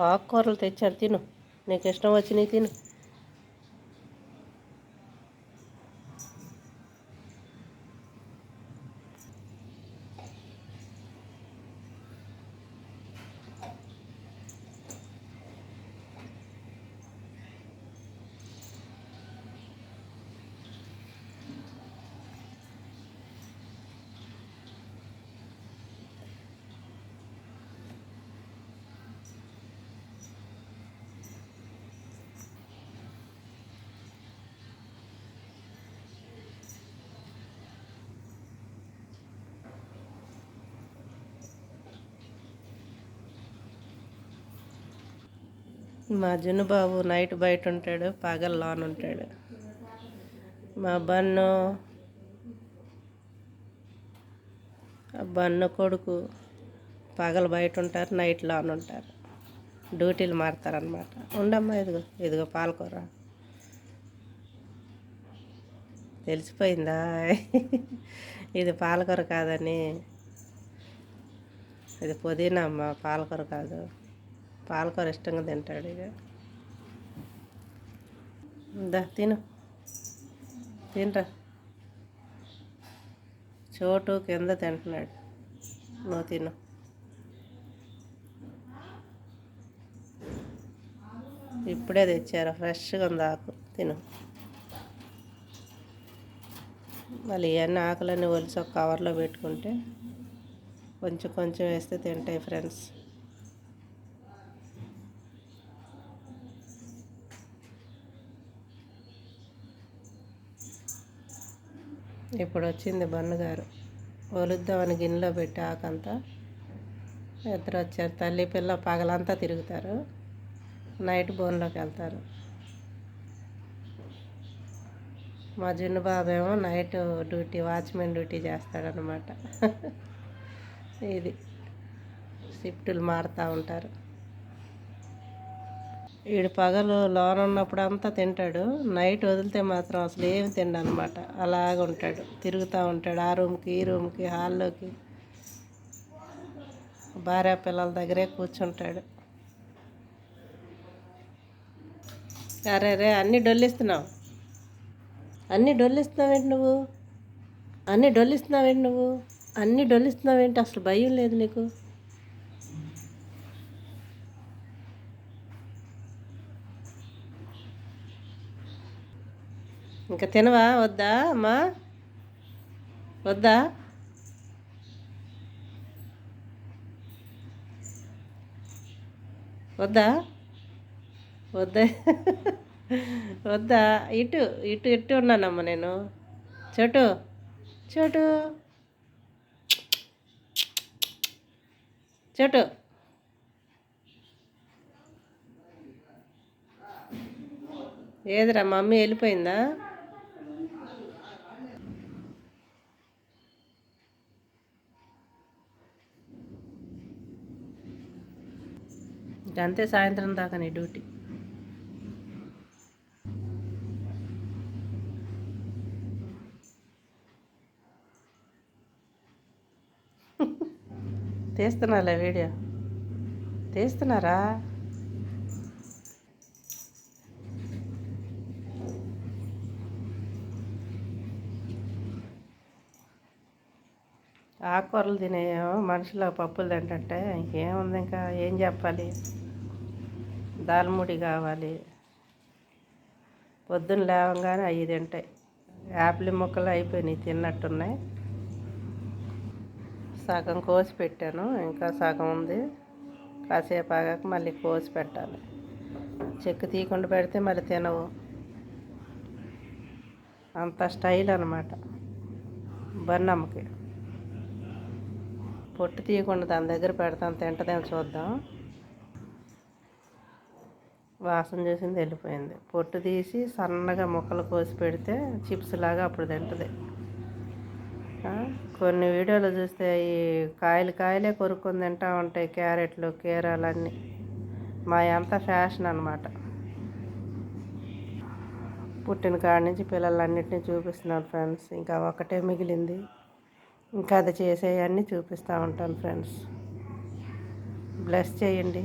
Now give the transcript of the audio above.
ఆకుకూరలు తెచ్చారు తిను. నీకు ఇష్టం వచ్చినవి తిను. మా జున్నుబాబు నైట్ బయట ఉంటాడు పగలు లోన్ ఉంటాడు మా బన్ను ఆ బన్ను కొడుకు పగలు బయట ఉంటారు నైట్ లోన్ ఉంటారు డ్యూటీలు మారుతారనమాట ఉండమ్మా ఇదిగో ఇదిగో పాలకూర. తెలిసిపోయిందా? ఇది పాలకూర కాదని. ఇది పుదీనా అమ్మ పాలకూర కాదు. పాలకూర ఇష్టంగా తింటాడు ఇక. దా తిను. తినరా. చోటు కింద తింటున్నాడు. నువ్వు తిను. ఇప్పుడే తెచ్చారు. ఫ్రెష్గా ఉంది ఆకు. తిను. మళ్ళీ ఇవన్నీ ఆకులన్నీ ఒలిసి ఒక కవర్లో పెట్టుకుంటే కొంచెం కొంచెం వేస్తే తింటాయి ఫ్రెండ్స్. ఇప్పుడు వచ్చింది బన్నుగారు వలుద్దామని గిన్నెలో పెట్టి ఆకంతా ఇద్దరు వచ్చారు తల్లి పిల్ల పగలంతా తిరుగుతారు. నైట్ బోన్లోకి వెళ్తారు మా జున్ను బాబేమో నైట్ డ్యూటీ వాచ్మెన్ డ్యూటీ చేస్తాడనమాట ఇది. షిఫ్టులు మారుతూ ఉంటారు. వీడు పగలు లోన ఉన్నప్పుడు అంతా తింటాడు. నైట్ వదిలితే మాత్రం అసలు ఏమి తిండనమాట. అలాగ ఉంటాడు. తిరుగుతూ ఉంటాడు ఆ రూమ్కి ఈ రూమ్కి హాల్లోకి. భార్య పిల్లల దగ్గరే కూర్చుంటాడు. అరే రే అన్నీ డొల్లిస్తున్నావు. అన్నీ డొల్లిస్తున్నావేంటి నువ్వు? అన్నీ డొల్లిస్తున్నావేంటి నువ్వు? అన్నీ డొల్లిస్తున్నావేంటి? అసలు భయం లేదు నీకు? ఇంకా తినవా? వద్దా అమ్మా? వద్దా? వద్దా? వద్దా? వద్దా? ఇటు ఇటు ఇటు ఉన్నానమ్మా నేను. చోటు చోటు. చోటు. ఏదిరా మమ్మీ వెళ్ళిపోయిందా? అంతే సాయంత్రం దాకా నీ డ్యూటీ. తీస్తున్నారా వీడియో. తీస్తున్నారా? ఆకుకూరలు తినేమో మనుషులు పప్పులు తింటే ఇంకేముంది ఇంకా? ఏం చెప్పాలి? దాల్ముడి కావాలి. పొద్దున్న లేవగానే అవి తింటాయి యాపిల్ ముక్కలు అయిపోయినాయి తిన్నట్టున్నాయి. సగం కోసి పెట్టాను ఇంకా సగం ఉంది. కాసేపు ఆగాక మళ్ళీ కోసి పెట్టాలి. చెక్కు తీయకుండా పెడితే మళ్ళీ తినవు. అంత స్టైల్ అనమాట బన్నమ్మకి. పొట్టు తీయకుండా దాని దగ్గర పెడతాను తింటదేమో చూద్దాం. వాసన చేసింది వెళ్ళిపోయింది. పొట్టు తీసి సన్నగా ముక్కలు కోసి పెడితే చిప్స్ లాగా అప్పుడు తింటుంది. కొన్ని వీడియోలు చూస్తే ఈ కాయలు కాయలే కొరుక్కొని తింటూ ఉంటాయి క్యారెట్లు కీరాలన్నీ మా అంత ఫ్యాషన్ అనమాట పుట్టిన కాడ నుంచి పిల్లలన్నింటినీ చూపిస్తున్నాను ఫ్రెండ్స్. ఇంకా ఒకటే మిగిలింది. ఇంకా అది చేసేవన్నీ చూపిస్తూ ఉంటాను ఫ్రెండ్స్. బ్లెస్ చేయండి.